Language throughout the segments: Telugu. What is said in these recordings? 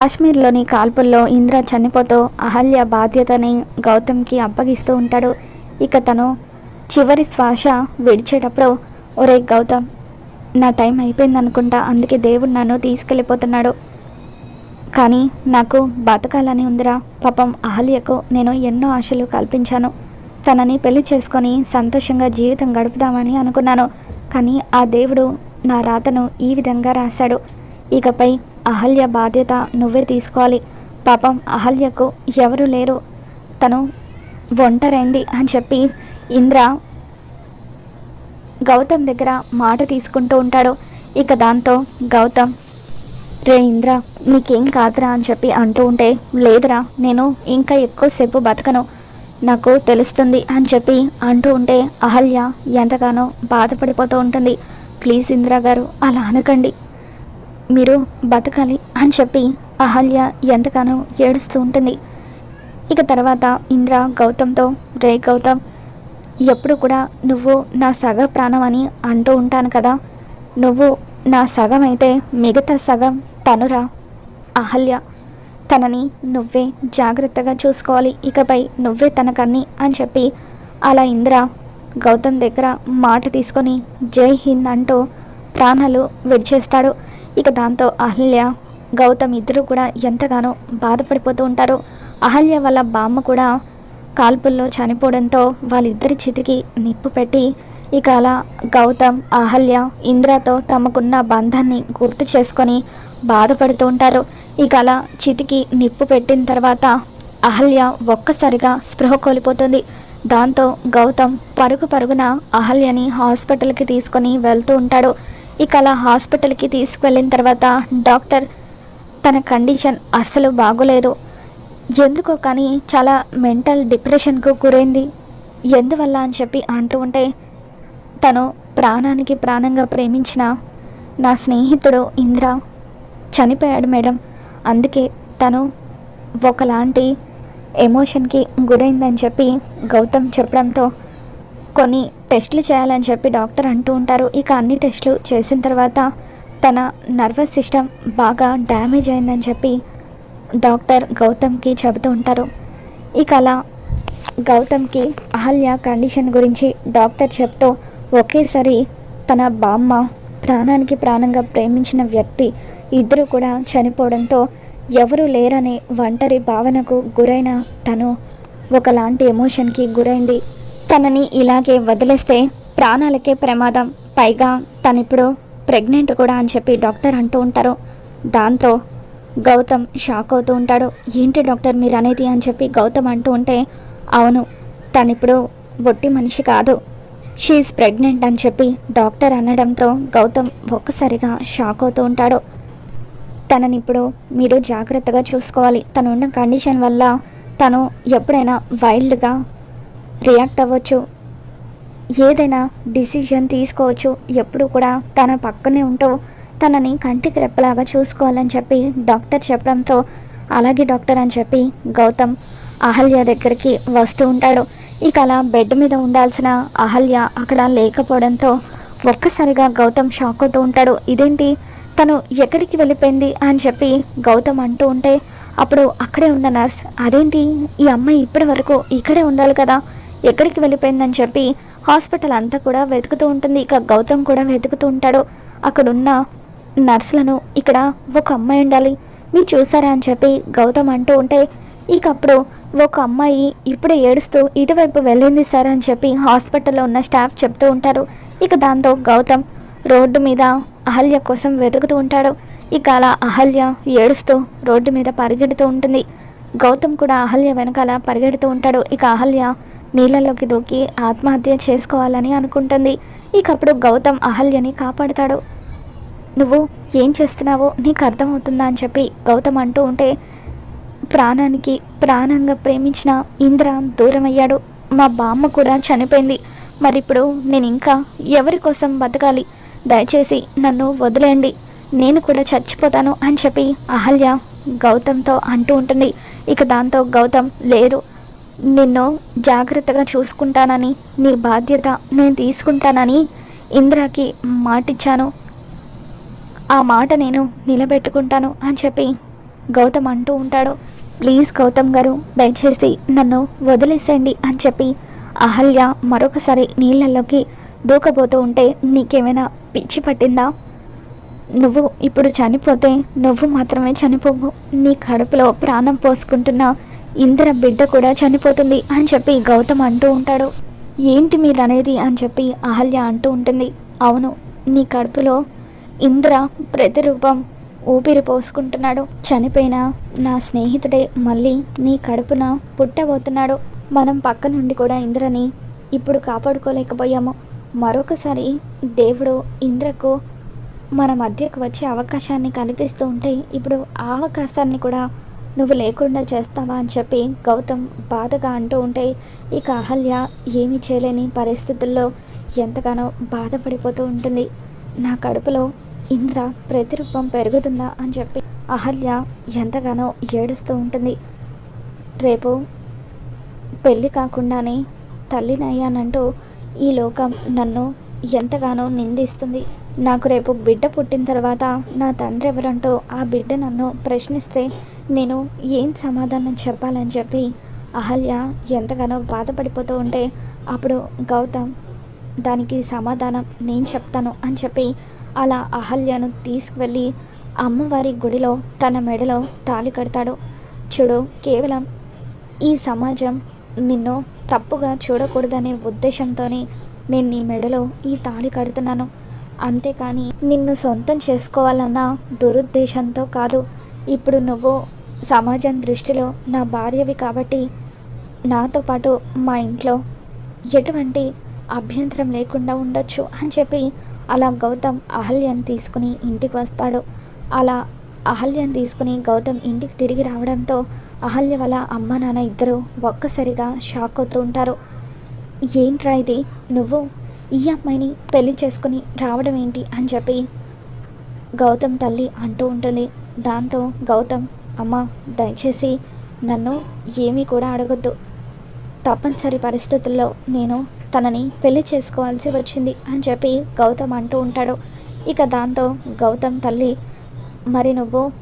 కాశ్మీర్లోని కాల్పుల్లో ఇంద్ర చనిపోతూ అహల్య బాధ్యతని గౌతమ్కి అప్పగిస్తూ ఉంటాడు. ఇక తను చివరి శ్వాస విడిచేటప్పుడు ఒరే గౌతమ్ నా టైం అయిపోయింది అనుకుంటా అందుకే దేవుడు నన్ను తీసుకెళ్ళిపోతున్నాడు. కానీ నాకు బతకాలని ఉందిరా. పాపం అహల్యకు నేను ఎన్నో ఆశలు కల్పించాను. తనని పెళ్ళి చేసుకొని సంతోషంగా జీవితం గడుపుదామని అనుకున్నాను. కానీ ఆ దేవుడు నా రాతను ఈ విధంగా రాశాడు. ఇకపై అహల్య బాధ్యత నువ్వే తీసుకోవాలి. పాపం అహల్యకు ఎవరు లేరు. తను ఒంటరైంది అని చెప్పి ఇంద్ర గౌతమ్ దగ్గర మాట తీసుకుంటూ ఉంటాడు. ఇక దాంతో గౌతమ్ రే ఇంద్ర నీకేం కాదురా అని చెప్పి అంటూ ఉంటే లేదురా నేను ఇంకా ఎక్కువసేపు బతకను. నాకు తెలుస్తుంది అని చెప్పి అంటూ ఉంటే అహల్య ఎంతగానో బాధపడిపోతూ ఉంటుంది. ప్లీజ్ ఇంద్ర గారు అలా అనకండి. మీరు బతకాలి అని చెప్పి అహల్య ఎంతగానో ఏడుస్తూ ఉంటుంది. ఇక తర్వాత ఇంద్ర గౌతమ్తో రే గౌతమ్ ఎప్పుడు కూడా నువ్వు నా సగ ప్రాణం అని అంటూ ఉంటాను కదా. నువ్వు నా సగం అయితే మిగతా సగం తనురా. అహల్య తనని నువ్వే జాగ్రత్తగా చూసుకోవాలి. ఇకపై నువ్వే తనకన్ని అని చెప్పి అలా ఇంద్ర గౌతమ్ దగ్గర మాట తీసుకొని జై హింద్ అంటూ ప్రాణాలు విడిచేస్తాడు. ఇక దాంతో అహల్య గౌతమ్ ఇద్దరు కూడా ఎంతగానో బాధపడిపోతూ ఉంటారు. అహల్య వాళ్ళ బామ్మ కూడా కాల్పుల్లో చనిపోవడంతో వాళ్ళిద్దరి చితికి నిప్పు పెట్టి ఇక అలా గౌతమ్ అహల్య ఇంద్రతో తమకున్న బంధాన్ని గుర్తు చేసుకొని బాధపడుతూ ఉంటారు. ఇక అలా చితికి నిప్పు పెట్టిన తర్వాత అహల్య ఒక్కసారిగా స్పృహ కోల్పోతుంది. దాంతో గౌతమ్ పరుగు పరుగున అహల్యని హాస్పిటల్కి తీసుకొని వెళ్తూ ఉంటాడు. ఇక అలా హాస్పిటల్కి తీసుకువెళ్ళిన తర్వాత డాక్టర్ తన కండిషన్ అస్సలు బాగోలేదు. ఎందుకో కానీ చాలా మెంటల్ డిప్రెషన్కు గురైంది. ఎందువల్ల అని చెప్పి అంటూ ఉంటే తను ప్రాణానికి ప్రాణంగా ప్రేమించిన నా స్నేహితుడు ఇంద్ర చనిపోయాడు మేడం. అందుకే తను ఒకలాంటి ఎమోషన్కి గురైందని చెప్పి గౌతమ్ చెప్పడంతో కొన్ని టెస్టులు చేయాలని చెప్పి డాక్టర్ అంటూ ఉంటారు. ఇక అన్ని టెస్టులు చేసిన తర్వాత తన నర్వస్ సిస్టమ్ బాగా డ్యామేజ్ అయిందని చెప్పి డాక్టర్ గౌతమ్కి చెబుతూ ఉంటారు. ఇక అలా గౌతమ్కి అహల్య కండిషన్ గురించి డాక్టర్ చెప్తూ ఒకేసారి తన బామ్మ ప్రాణానికి ప్రాణంగా ప్రేమించిన వ్యక్తి ఇద్దరు కూడా చనిపోవడంతో ఎవరు లేరనే ఒంటరి భావనకు గురైన తను ఒకలాంటి ఎమోషన్కి గురైంది. తనని ఇలాగే వదిలేస్తే ప్రాణాలకే ప్రమాదం. పైగా తనిప్పుడు ప్రెగ్నెంట్ కూడా అని చెప్పి డాక్టర్ అంటూ ఉంటారు. దాంతో గౌతమ్ షాక్ అవుతూ ఉంటాడు. ఏంటి డాక్టర్ మీరు అనేది అని చెప్పి గౌతమ్ అంటూ ఉంటే అవును తనిప్పుడు ఒట్టి మనిషి కాదు. షీఈ్ ప్రెగ్నెంట్ అని చెప్పి డాక్టర్ అనడంతో గౌతమ్ ఒక్కసారిగా షాక్ అవుతూ ఉంటాడు. తనని ఇప్పుడు మీరు జాగ్రత్తగా చూసుకోవాలి. తను ఉన్న కండిషన్ వల్ల తను ఎప్పుడైనా వైల్డ్గా రియాక్ట్ అవ్వచ్చు. ఏదైనా డిసిజన్ తీసుకోవచ్చు. ఎప్పుడు కూడా తన పక్కనే ఉంటూ తనని కంటికి రెప్పలాగా చూసుకోవాలని చెప్పి డాక్టర్ చెప్పడంతో అలాగే డాక్టర్ అని చెప్పి గౌతమ్ అహల్య దగ్గరికి వస్తూ ఉంటాడు. ఇక అలా బెడ్ మీద ఉండాల్సిన అహల్య అక్కడ లేకపోవడంతో ఒక్కసారిగా గౌతమ్ షాక్ అవుతూ ఉంటాడు. ఇదేంటి? తను ఎక్కడికి వెళ్ళిపోయింది? అని చెప్పి గౌతమ్ అంటూ ఉంటే అప్పుడు అక్కడే ఉన్న నర్స్ అదేంటి? ఈ అమ్మాయి ఇప్పటి వరకు ఇక్కడే ఉండాలి కదా. ఎక్కడికి వెళ్ళిపోయిందని చెప్పి హాస్పిటల్ అంతా కూడా వెతుకుతూ ఉంటుంది. ఇక గౌతమ్ కూడా వెతుకుతూ ఉంటాడు. అక్కడున్న నర్సులను ఇక్కడ ఒక అమ్మాయి ఉండాలి. మీరు చూసారా అని చెప్పి గౌతమ్ అంటూ ఉంటే ఇక అప్పుడు ఒక అమ్మాయి ఇప్పుడే ఏడుస్తూ ఇటువైపు వెళ్ళింది సార్ అని చెప్పి హాస్పిటల్లో ఉన్న స్టాఫ్ చెప్తూ ఉంటారు. ఇక దాంతో గౌతమ్ రోడ్డు మీద అహల్య కోసం వెతుకుతూ ఉంటాడు. ఇక అలా అహల్య ఏడుస్తూ రోడ్డు మీద పరిగెడుతూ ఉంటుంది. గౌతమ్ కూడా అహల్య వెనకాల పరిగెడుతూ ఉంటాడు. ఇక అహల్య నీళ్ళలోకి దూకి ఆత్మహత్య చేసుకోవాలని అనుకుంటుంది. ఇక అప్పుడు గౌతమ్ అహల్యని కాపాడుతాడు. నువ్వు ఏం చేస్తున్నావో నీకు అర్థమవుతుందా? అని చెప్పి గౌతమ్ అంటూ ఉంటే ప్రాణానికి ప్రాణంగా ప్రేమించిన ఇంద్ర దూరం అయ్యాడు మా బామ్మ కూడా చనిపోయింది. మరి ఇప్పుడు నేను ఇంకా ఎవరి కోసం బతకాలి? దయచేసి నన్ను వదిలేయండి. నేను కూడా చచ్చిపోతాను అని చెప్పి అహల్య గౌతమ్తో అంటూ ఉంటుంది. ఇక దాంతో గౌతమ్ లేదు. నిన్ను జాగ్రత్తగా చూసుకుంటానని నీ బాధ్యత నేను తీసుకుంటానని ఇంద్రాకి మాటిచ్చాను. ఆ మాట నేను నిలబెట్టుకుంటాను అని చెప్పి గౌతమ్ అంటూ ఉంటాడు. ప్లీజ్ గౌతమ్ గారు దయచేసి నన్ను వదిలేసేయండి అని చెప్పి అహల్య మరొకసారి నీళ్ళల్లోకి దూకబోతూ ఉంటే నీకేమైనా పిచ్చి పట్టిందా? నువ్వు ఇప్పుడు చనిపోతే నువ్వు మాత్రమే చనిపోవు. నీ కడుపులో ప్రాణం పోసుకుంటున్నా ఇంద్ర బిడ్డ కూడా చనిపోతుంది అని చెప్పి గౌతమ్ అంటూ ఉంటాడు. ఏంటి మీరు అనేది అని చెప్పి అహల్య అంటూ ఉంటుంది. అవును నీ కడుపులో ఇంద్ర ప్రతిరూపం ఊపిరి పోసుకుంటున్నాడు. చనిపోయిన నా స్నేహితుడే మళ్ళీ నీ కడుపున పుట్టబోతున్నాడు. మనం పక్క నుండి కూడా ఇంద్రని ఇప్పుడు కాపాడుకోలేకపోయాము. మరొకసారి దేవుడు ఇంద్రకు మన మధ్యకు వచ్చే అవకాశాన్ని కల్పిస్తూ ఉంటే ఇప్పుడు ఆ అవకాశాన్ని కూడా నువ్వు లేకుండా చేస్తావా అని చెప్పి గౌతమ్ బాధగా అంటూ ఉంటే ఇక అహల్య ఏమీ చేయలేని పరిస్థితుల్లో ఎంతగానో బాధపడిపోతూ ఉంటుంది. నా కడుపులో ఇంద్ర ప్రతిరూపం పెరుగుతుందా అని చెప్పి అహల్య ఎంతగానో ఏడుస్తూ ఉంటుంది. రేపు పెళ్ళి కాకుండానే తల్లినయ్యానంటూ ఈ లోకం నన్ను ఎంతగానో నిందిస్తుంది. నాకు రేపు బిడ్డ పుట్టిన తర్వాత నా తండ్రి ఎవరంటూ ఆ బిడ్డ నన్ను ప్రశ్నిస్తే నేను ఏం సమాధానం చెప్పాలని చెప్పి అహల్య ఎంతగానో బాధపడిపోతూ ఉంటే అప్పుడు గౌతమ్ దానికి సమాధానం నేను చెప్తాను అని చెప్పి అలా అహల్యను తీసుకువెళ్ళి అమ్మవారి గుడిలో తన మెడలో తాళి కడతాడు. చూడు కేవలం ఈ సమాజం నిన్ను తప్పుగా చూడకూడదనే ఉద్దేశంతోనే నేను నీ మెడలో ఈ తాళి కడుతున్నాను. అంతేకాని నిన్ను సొంతం చేసుకోవాలన్న దురుద్దేశంతో కాదు. ఇప్పుడు నువ్వు సమాజం దృష్టిలో నా భార్యవి కాబట్టి నాతో పాటు మా ఇంట్లో ఎటువంటి అభ్యంతరం లేకుండా ఉండొచ్చు అని చెప్పి అలా గౌతమ్ అహల్యను తీసుకుని ఇంటికి వస్తాడు. అలా అహల్యను తీసుకుని గౌతమ్ ఇంటికి తిరిగి రావడంతో అహల్య వల్ల అమ్మ నాన్న ఇద్దరు ఒక్కసారిగా షాక్ అవుతూ ఉంటారు. ఏంట్రా ఇది? నువ్వు ఈ అమ్మాయిని పెళ్ళి చేసుకుని రావడం ఏంటి? అని చెప్పి గౌతమ్ తల్లి అంటూ ఉంటుంది. దాంతో గౌతమ్ అమ్మ దయచేసి నన్ను ఏమీ కూడా అడగొద్దు. తప్పనిసరి పరిస్థితుల్లో నేను తనని పెళ్ళి చేసుకోవాల్సి వచ్చింది అని చెప్పి గౌతమ్ అంటూ ఉంటాడు. ఇక దాంతో గౌతమ్ తల్లి మరి నువ్వు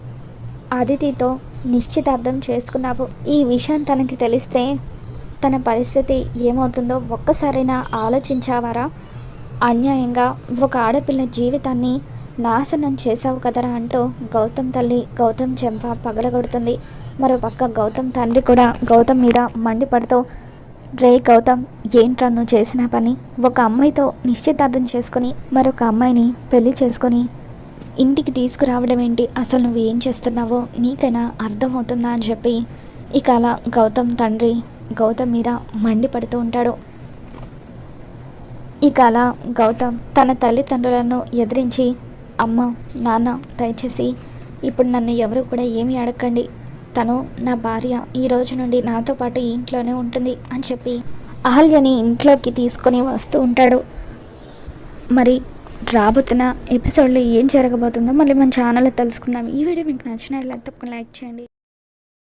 అదితితో నిశ్చితార్థం చేసుకున్నావు. ఈ విషయం తనకి తెలిస్తే తన పరిస్థితి ఏమవుతుందో ఒక్కసారైనా ఆలోచించావారా? అన్యాయంగా ఒక ఆడపిల్ల జీవితాన్ని నాశనం చేశావు కదరా అంటూ గౌతమ్ తల్లి గౌతమ్ చెంప పగలగొడుతుంది. మరో పక్క గౌతమ్ తండ్రి కూడా గౌతమ్ మీద మండిపడుతూ రే గౌతమ్ ఏంట్రా నువ్వు చేసిన పని? ఒక అమ్మాయితో నిశ్చితార్థం చేసుకొని మరొక అమ్మాయిని పెళ్ళి చేసుకొని ఇంటికి తీసుకురావడం ఏంటి? అసలు నువ్వు ఏం చేస్తున్నావో నీకైనా అర్థమవుతుందా అని చెప్పి ఇక అలా గౌతమ్ తండ్రి గౌతమ్ మీద మండిపడుతూ ఉంటాడు. ఇక అలా గౌతమ్ తన తల్లిదండ్రులను ఎదిరించి అమ్మ నాన్న దయచేసి ఇప్పుడు నన్ను ఎవరు కూడా ఏమీ అడగండి తను నా భార్య ఈ రోజు నుండి నాతో పాటు ఈ ఇంట్లోనే ఉంటుంది అని చెప్పి అహల్యని ఇంట్లోకి తీసుకొని వస్తూ ఉంటాడు. మరి రాబోతున్న ఎపిసోడ్లో ఏం జరగబోతుందో మళ్ళీ మన ఛానల్లో తెలుసుకుందాం. ఈ వీడియో మీకు నచ్చినట్లయితే తప్పకుండా లైక్ చేయండి.